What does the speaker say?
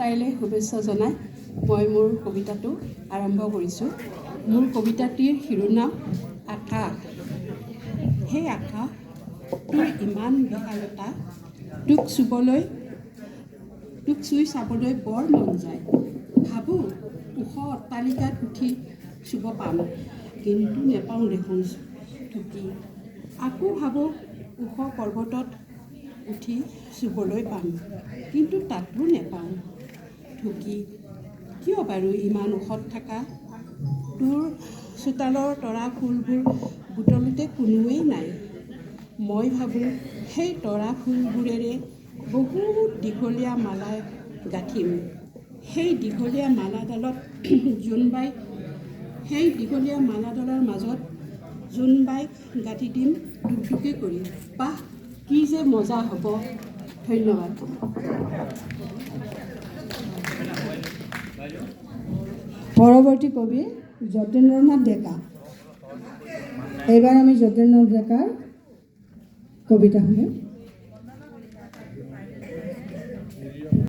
তাইলৈ শুভেচ্ছা জনাই মই মোৰ কবিতাটো আৰম্ভ কৰিছোঁ। মোৰ কবিতাটিৰ শিৰোনাম আকাশ সেই আকাশ তোৰ ইমান বিশালতা তোক চুবলৈ তোক চুই চাবলৈ বৰ মন যায়। ভাবোঁ ওখ অট্টালিকাত উঠি চুব পাম কিন্তু নেপাওঁ দেখোন ঢুকি আকৌ ভাবোঁ ওখ পৰ্বতত উঠি চুবলৈ পাম কিন্তু তাতো নেপাওঁ। ঢুকি কিয় বাৰু ইমান ওখত থকা? তোৰ চোতালৰ তৰা ফুলবোৰ বুটলোতে কোনোৱেই নাই। মই ভাবোঁ সেই তৰা ফুলবোৰেৰে বহুত দীঘলীয়া মালা গাঁঠিম। সেই দীঘলীয়া মালাডালত জোনবাই সেই দীঘলীয়া মালাডালৰ মাজত জোনবাইক গাঁঠি দিম দুগদুগী কৰি। বাহ কি যে মজা হ'ব। ধন্যবাদ। পরবর্তী কবি যতেন্দ্রনাথ ডেকা। এবার আমি যতেন্দ্রনাথ ডেকার কবিতা শুনি।